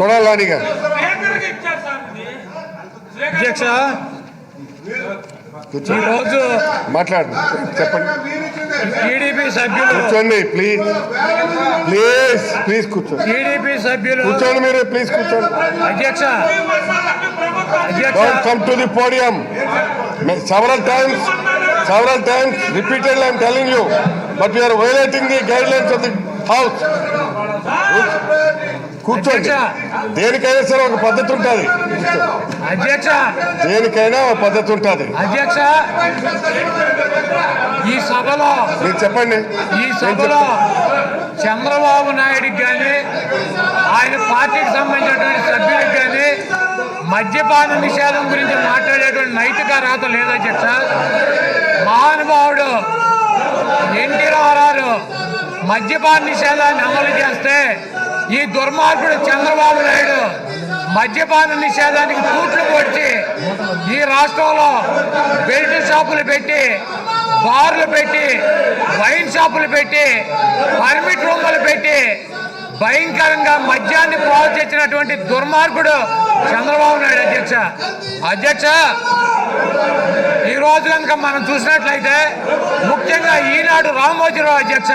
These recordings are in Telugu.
కొడాలని గారు అధ్యక్ష కూర్చోండి ఈరోజు మాట్లాడండి చెప్పండి టీడీపీ సభ్యులు కూర్చోండి ప్లీజ్ ప్లీజ్ ప్లీజ్ కూర్చోండి టీడీపీ సభ్యులు కూర్చోండి మీరు ప్లీజ్ కూర్చోండి అధ్యక్ష అధ్యక్ష don't come to the podium several times several times repeatedly i'm telling you but you are violating the guidelines of the house కూర్చోండి. దేనికైనా సరే ఒక పద్ధతి ఉంటుంది. అధ్యక్ష. దేనికైనా ఒక పద్ధతి ఉంటుంది. అధ్యక్ష. ఈ సభలో మీరు చెప్పండి. ఈ సభలో చంద్రబాబు నాయుడికి కానీ ఆయన పార్టీకి సంబంధించినటువంటి సభ్యులకు కానీ మద్యపాన నిషేధం గురించి మాట్లాడేటువంటి నైతిక అర్హత లేదు అధ్యక్ష. మహానుభావుడు ఎన్టీ రామారావు మద్యపాన నిషేధాన్ని అమలు చేస్తే ఈ దుర్మార్గుడు చంద్రబాబు నాయుడు మద్యపాన నిషేధానికి తూట్లు పొడిచి ఈ రాష్ట్రంలో బెల్ట్ షాపులు పెట్టి బార్లు పెట్టి వైన్ షాపులు పెట్టి పర్మిట్ రూములు పెట్టి భయంకరంగా మద్యాన్ని ప్రోత్సహించినటువంటి దుర్మార్గుడు చంద్రబాబు నాయుడు అధ్యక్ష. అధ్యక్ష ఈ రోజు కనుక మనం చూసినట్లయితే ముఖ్యంగా ఈనాడు రామోజీరావు అధ్యక్ష.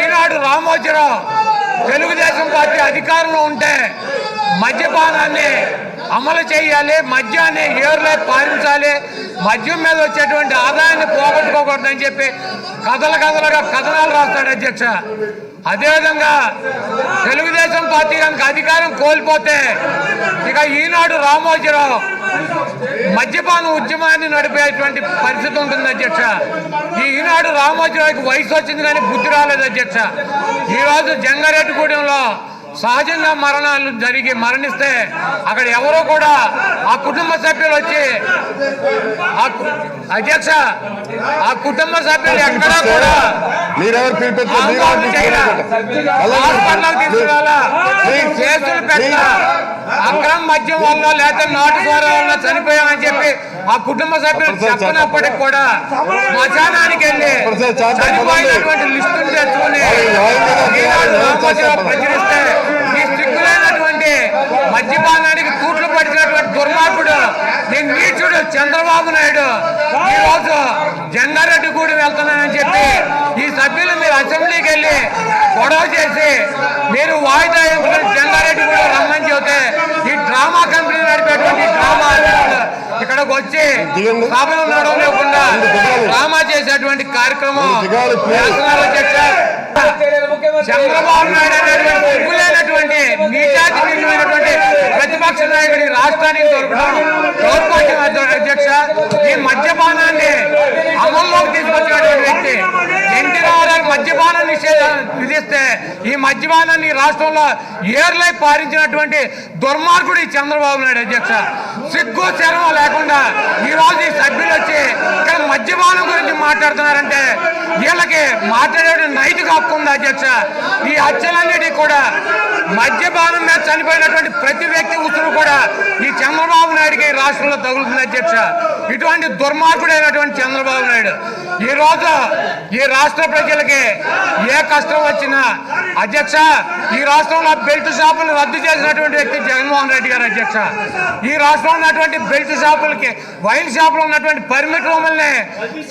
ఈనాడు రామోజీరావు తెలుగుదేశం పార్టీ అధికారంలో ఉంటే మద్యపానాన్ని అమలు చేయాలి మద్యాన్ని ఏరులే పాలించాలి మద్యం మీద వచ్చేటువంటి ఆదాయాన్ని పోగొట్టుకోకూడదని చెప్పి కథల కథలుగా కథనాలు రాస్తాడు అధ్యక్ష. అదేవిధంగా తెలుగుదేశం పార్టీ కనుక అధికారం కోల్పోతే ఇక ఈనాడు రామోజీరావు మద్యపాన ఉద్యమాన్ని నడిపేటువంటి పరిస్థితి ఉంటుంది అధ్యక్ష? ఈనాడు రామోజీరావుకి వయసు వచ్చింది కానీ బుద్ధి రాలేదు అధ్యక్ష. ఈరోజు జంగారెడ్డిగూడెంలో సహజంగా మరణాలు జరిగి మరణిస్తే అక్కడ ఎవరో కూడా ఆ కుటుంబ సభ్యులు వచ్చి అధ్యక్ష ఆ కుటుంబ సభ్యులు ఎక్కడా కూడా? కేసులు పెట్టా అక్రమ మద్యం వల్ల లేదా నాటు కూర వల్ల చనిపోయామని చెప్పి ఆ కుటుంబ సభ్యులు చెప్పనప్పటికి కూడా శ్మశానానికి వెళ్ళి చనిపోయినటువంటి లిస్టును తెచ్చుకుని రామోజీరావు ప్రచురిస్తే ఈ సిగ్గులైనటువంటి మద్యపానానికి తూట్లు పడిచినటువంటి దుర్మార్గుడు ఈ నీచుడు చంద్రబాబు నాయుడు ఈ రోజు జంగారెడ్డి గూడి వెళ్తున్నానని చెప్పి ఈ సభ్యులు మీరు అసెంబ్లీకి వెళ్ళి గొడవ చేసి మీరు వాయిదా జంగారెడ్డి కూడా రమ్మని చెబితే ఈ డ్రామా కంపెనీ నడిపేటువంటి డ్రామా ఇక్కడికి వచ్చి. సభలు నడవలేకుండా దిగాలి. డ్రామా చేసేటువంటి కార్యక్రమం. చంద్రబాబు నాయుడు అనేటువంటి ఉన్నటువంటి నీచాతి నిండినటువంటి ప్రతిపక్ష నాయకుడి రాష్ట్రానికి దొరకడం గౌరవపాఠ్యం అధ్యక్ష ఈ మద్యపానాన్ని అమల్లోకి తీసుకొచ్చినటువంటి వ్యక్తి ఎన్టీ రామారావు మద్యపాన నిషేధం విధిస్తే ఈ మద్యపానాన్ని రాష్ట్రంలో ఏర్లై పారించినటువంటి దుర్మార్గుడు ఈ చంద్రబాబు నాయుడు అధ్యక్ష. సిగ్గు చర్మ లేకుండా ఈ రోజు ఈ సభ్యులు వచ్చి ఇక్కడ మద్యపానం గురించి మాట్లాడుతున్నారంటే వీళ్ళకి మాట్లాడే నైతిక హక్కు ఉంది అధ్యక్ష? ఈ హత్యలన్నిటి కూడా చనిపోయినటువంటి ప్రతి వ్యక్తి ఉసురు కూడా ఈ చంద్రబాబు నాయుడికి రాష్ట్రంలో తగులుతుంది అధ్యక్ష. ఇటువంటి దుర్మార్గుడైనటువంటి చంద్రబాబు నాయుడు. ఈ రోజు ఈ రాష్ట్ర ప్రజలకి ఏ కష్టం వచ్చినా అధ్యక్ష ఈ రాష్ట్రంలో బెల్ట్ షాపులు రద్దు చేసినటువంటి వ్యక్తి జగన్మోహన్ రెడ్డి గారు అధ్యక్ష. ఈ రాష్ట్రంలో ఉన్నటువంటి బెల్ట్ షాపులకి వైన్ షాపులు ఉన్నటువంటి పర్మిట్ రూముల్ని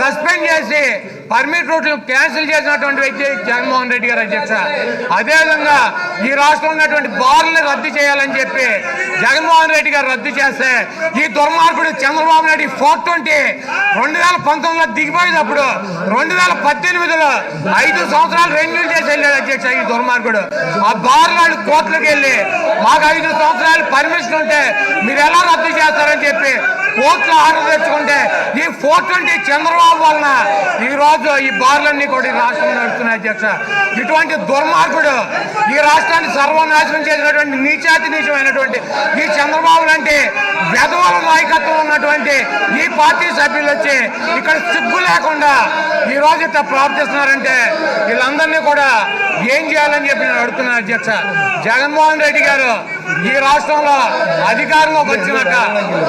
సస్పెండ్ చేసి పర్మిట్ రూట్లు క్యాన్సిల్ చేసినటువంటి వ్యక్తి జగన్మోహన్ రెడ్డి గారు అధ్యక్ష. అదేవిధంగా ఈ రాష్ట్రంలో ఉన్నటువంటి బార్లు రద్దు చేయాలని చెప్పి జగన్మోహన్ రెడ్డి గారు రద్దు చేస్తే ఈ దుర్మార్గుడు చంద్రబాబు నాయుడు ఫోర్ ట్వంటీ రెండు వేల పంతొమ్మిదిలో దిగిపోయినప్పుడు రెండు వేల పద్దెనిమిదిలో ఐదు సంవత్సరాలు రెన్యూల్ చేసి వెళ్ళాడు అధ్యక్ష ఈ దుర్మార్గుడు. ఆ బార్ కోర్టులకు వెళ్ళి మాకు ఐదు సంవత్సరాలు పర్మిషన్ ఉంటే మీరు ఎలా రద్దు చేస్తారని చెప్పి కోర్టులో ఆర్డర్ తెచ్చుకుంటే ఈ ఫోర్ ట్వంటీ చంద్రబాబు వలన ఈ రోజు ఈ బార్లన్నీ కూడా ఈ రాష్ట్రంలో నడుస్తున్నాయి అధ్యక్ష. ఇటువంటి దుర్మార్గుడు ఈ రాష్ట్రాన్ని సర్వనాశనం చేసినటువంటి నీచాతి నీచమైనటువంటి ఈ చంద్రబాబు లాంటి వెధవల నాయకత్వం ఉన్నటువంటి ఈ పార్టీ సభ్యులు వచ్చి ఇక్కడ సిగ్గు లేకుండా ఈ రోజు ఇట్లా ప్రవర్తిస్తున్నారంటే వీళ్ళందరినీ కూడా ఏం చేయాలని చెప్పి నేను అడుగుతున్నాను అధ్యక్ష. జగన్మోహన్ రెడ్డి గారు ఈ రాష్ట్రంలో అధికారంలోకి వచ్చినాక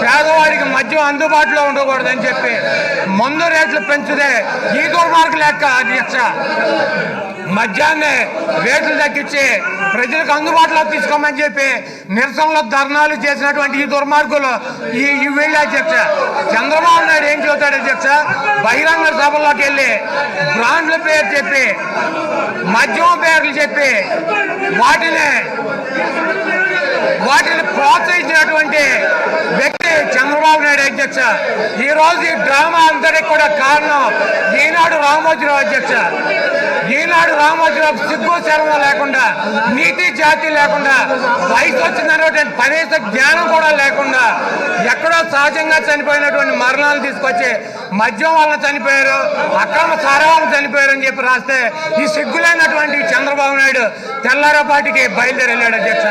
పేదవాడికి మద్యం అందుబాటులో ఉండకూడదని చెప్పి మందు రేట్లు పెంచుదే ఈ దుర్మార్గం లెక్క అధ్యక్ష. మద్యాన్ని రేట్లు తగ్గించి ప్రజలకు అందుబాటులో తీసుకోమని చెప్పి నిరసనలో ధర్నాలు చేసినటువంటి ఈ దుర్మార్గులు ఈ ఈ వీళ్ళ అధ్యక్ష. చంద్రబాబు నాయుడు ఏం చెబుతాడు అధ్యక్ష? బహిరంగ సభల్లోకి వెళ్ళి బ్రాండ్ల పేరు చెప్పి మద్యం పేర్లు చెప్పి వాటిని వాటిని ప్రోత్సహించినటువంటి వ్యక్తి చంద్రబాబు నాయుడు అధ్యక్ష. ఈ రోజు ఈ డ్రామా అంతటికి కూడా కారణం ఈనాడు రామోజీరావు అధ్యక్ష. ఈనాడు రామోజీరావు సిగ్గు శర్మ లేకుండా నీతి జాతి లేకుండా వయసు వచ్చినటువంటి కనీస జ్ఞానం కూడా లేకుండా ఎక్కడో సహజంగా చనిపోయినటువంటి మరణాలు తీసుకొచ్చి మద్యం వలన చనిపోయారు అక్రమ సారవాలను చనిపోయారు అని చెప్పి రాస్తే ఈ సిగ్గులైనటువంటి చంద్రబాబు నాయుడు తెల్లారపాటికి బయలుదేరి వెళ్ళాడు అధ్యక్ష.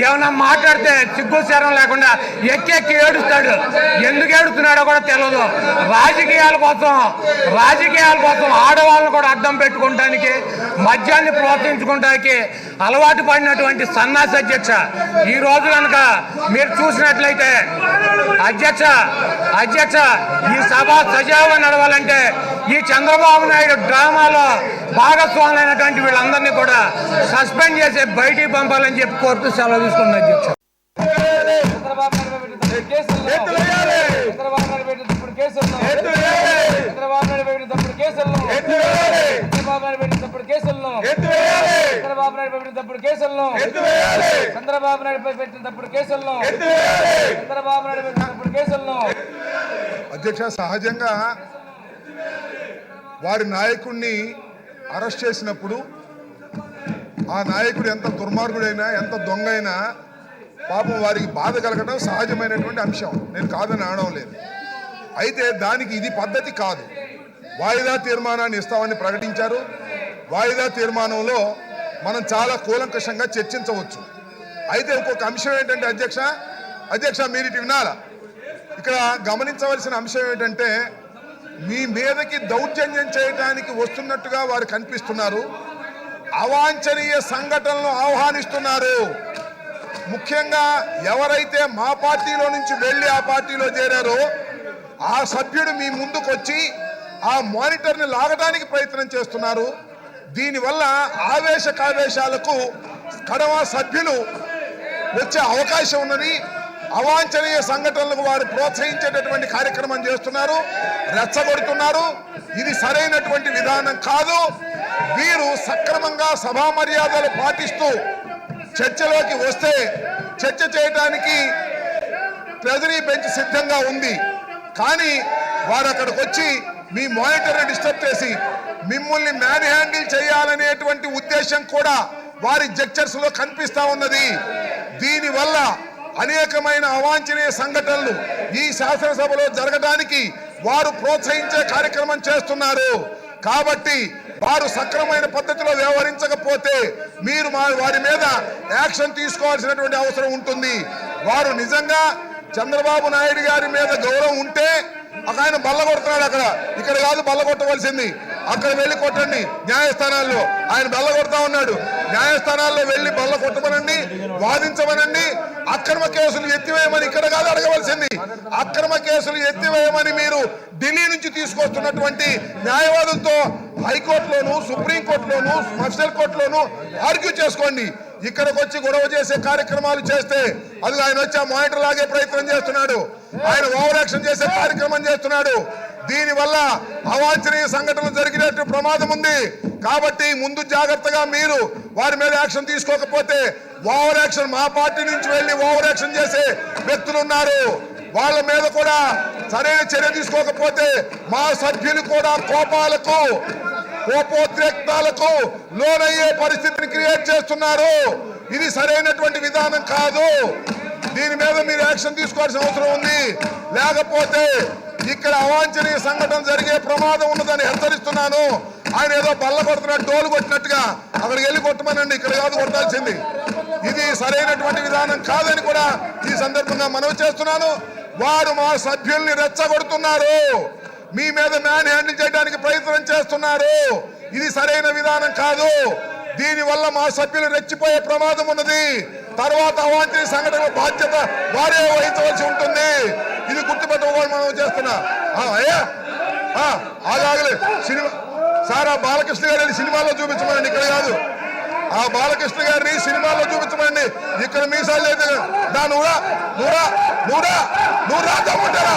ఏమన్నా మాట్లాడితే సిగ్గు శరం లేకుండా ఎక్కెక్కి ఏడుస్తాడు. ఎందుకు ఏడుస్తున్నాడో కూడా తెలియదు రాజకీయాల కోసం రాజకీయాల కోసం ఆడవాళ్ళను కూడా అడ్డం పెట్టుకోవడానికి మద్యాన్ని ప్రోత్సహించుకోవడానికి అలవాటు పడినటువంటి సన్నాసి అధ్యక్ష ఈ రోజు కనుక మీరు చూసినట్లయితే అధ్యక్ష అధ్యక్ష ఈ సభ సజావుగా నడవాలంటే ఈ చంద్రబాబు నాయుడు డ్రామాలో భాగస్వాములైనటువంటి వీళ్ళందరినీ కూడా సస్పెండ్ చేసి బయటికి పంపాలని చెప్పి కోరుతూ సెలవు తీసుకున్న అధ్యక్ష. చంద్రబాబు నాయుడు పెట్టిన కేసుల్లో చంద్రబాబు నాయుడు పెట్టిన తప్పుడు కేసుల్లో చంద్రబాబు నాయుడు పెట్టిన తప్పుడు కేసుల్లో చంద్రబాబు నాయుడు పెట్టిన తప్పుడు కేసుల్లో చంద్రబాబు నాయుడు పెట్టిన తప్పుడు కేసుల్లో చంద్రబాబు నాయుడు పెట్టిన తప్పుడు కేసుల్లో అధ్యక్ష సహజంగా వారి నాయకుడిని అరెస్ట్ చేసినప్పుడు ఆ నాయకుడు ఎంత దుర్మార్గుడైనా ఎంత దొంగ అయినా పాపం వారికి బాధ కలగడం సహజమైనటువంటి అంశం. నేను కాదని అనడం లేదు. అయితే దానికి ఇది పద్ధతి కాదు. వాయిదా తీర్మానాన్ని ఇస్తామని ప్రకటించారు. వాయిదా తీర్మానంలో మనం చాలా కూలంకషంగా చర్చించవచ్చు. అయితే ఇంకొక అంశం ఏంటంటే అధ్యక్ష అధ్యక్ష మీరు ఇటు వినాలా? ఇక్కడ గమనించవలసిన అంశం ఏంటంటే మీ మీదకి దౌర్జన్యం చేయడానికి వస్తున్నట్టుగా వారు కనిపిస్తున్నారు. అవాంఛనీయ సంఘటనలు ఆహ్వానిస్తున్నారు. ముఖ్యంగా ఎవరైతే మా పార్టీలో నుంచి వెళ్ళి ఆ పార్టీలో చేరారో ఆ సభ్యుడు మీ ముందుకొచ్చి ఆ మానిటర్ని లాగడానికి ప్రయత్నం చేస్తున్నారు. దీనివల్ల ఆవేశ కావేశాలకు కడవ సభ్యులు వచ్చే అవకాశం ఉన్నది. అవాంఛనీయ సంఘటనలకు వారు ప్రోత్సహించేటటువంటి కార్యక్రమం చేస్తున్నారు. రెచ్చగొడుతున్నారు. ఇది సరైనటువంటి విధానం కాదు. వీరు సక్రమంగా సభా మర్యాదలు పాటిస్తూ చర్చలోకి వస్తే చర్చ చేయడానికి ట్రెజరీ బెంచ్ సిద్ధంగా ఉంది. కానీ వారు అక్కడికి వచ్చి మీ మానిటర్ని డిస్టర్బ్ చేసి మిమ్మల్ని మ్యాన్ హ్యాండిల్ చేయాలనేటువంటి ఉద్దేశం కూడా వారి జక్చర్స్లో కనిపిస్తా ఉన్నది. దీనివల్ల అనేకమైన అవాంఛనీయ సంఘటనలు ఈ శాసనసభలో జరగడానికి వారు ప్రోత్సహించే కార్యక్రమం చేస్తున్నారు. కాబట్టి వారు సక్రమైన పద్ధతిలో వ్యవహరించకపోతే మీరు మా వారి మీద యాక్షన్ తీసుకోవాల్సినటువంటి అవసరం ఉంటుంది. వారు నిజంగా చంద్రబాబు నాయుడు గారి మీద గౌరవం ఉంటే ఒక ఆయన బల్ల కొడుతున్నాడు అక్కడ. ఇక్కడ కాదు బల్ల కొట్టవలసింది. అక్కడ వెళ్ళి కొట్టండి. న్యాయస్థానాల్లో ఆయన బల్ల కొడతా ఉన్నాడు. న్యాయస్థానాల్లో వెళ్ళి బల్ల కొట్టమనండి వాదించమనండి. అక్రమ కేసులు ఎత్తివేయమని ఇక్కడ కాదు అడగవలసింది. అక్రమ కేసులు ఎత్తివేయమని మీరు ఢిల్లీ నుంచి తీసుకొస్తున్నటువంటి న్యాయవాదులతో హైకోర్టులోను సుప్రీంకోర్టులోను మజిస్ట్రేట్ కోర్టులోను ఆర్గ్యూ చేసుకోండి. ఇక్కడికి వచ్చి గొడవ చేసే కార్యక్రమాలు చేస్తే అది ఆయన వచ్చి ఆ మానిటర్ లాగే ప్రయత్నం చేస్తున్నాడు. ఆయన ఓవర్ యాక్షన్ చేసే కార్యక్రమం చేస్తున్నాడు. దీని వల్ల అవాంఛనీయ సంఘటనలు జరిగినట్టు ప్రమాదం ఉంది. కాబట్టి ముందు జాగ్రత్తగా మీరు వారి మీద యాక్షన్ తీసుకోకపోతే ఓవర్ యాక్షన్ మా పార్టీ నుంచి వెళ్ళి ఓవర్ యాక్షన్ చేసే వ్యక్తులు ఉన్నారు వాళ్ళ మీద కూడా సరైన చర్య తీసుకోకపోతే మా సభ్యులు కూడా కోపాలకు కోపోద్రేక్తాలకు లోనయ్యే పరిస్థితిని క్రియేట్ చేస్తున్నారు. ఇది సరైనటువంటి విధానం కాదు. దీని మీద మీరు యాక్షన్ తీసుకోవాల్సిన అవసరం ఉంది. లేకపోతే ఇక్కడ అవాంఛనీయ సంఘటన జరిగే ప్రమాదం ఉన్నదని హెచ్చరిస్తున్నాను. ఆయన ఏదో బల్ల కొడుతున్నట్టు డోలు కొట్టినట్టుగా అక్కడికి వెళ్ళి కొట్టమనండి ఇక్కడ కాదు కొట్టాల్సింది. ఇది సరైనటువంటి విధానం కాదని కూడా ఈ సందర్భంగా మనవి చేస్తున్నాను. వారు మా సభ్యుల్ని రెచ్చగొడుతున్నారు. మీ మీద మ్యాన్ హ్యాండిల్ చేయడానికి ప్రయత్నం చేస్తున్నారు. ఇది సరైన విధానం కాదు. దీని వల్ల మా సభ్యులు రెచ్చిపోయే ప్రమాదం ఉన్నది. తర్వాత అవాంఛనీయ సంఘటన బాధ్యత వారే వహించవలసి ఉంటుంది. ఇది గుర్తుపెట్టుకోవాలి మనం చేస్తున్నా. అయ్యా. సినిమా సార్ ఆ బాలకృష్ణ గారిని సినిమాలో చూపించమండి ఇక్కడ కాదు. ఆ బాలకృష్ణ గారిని సినిమాలో చూపించమండి ఇక్కడ మీసాలు లేదు దా నూరా నూరా నూరా నూరా తమ్ముంటారా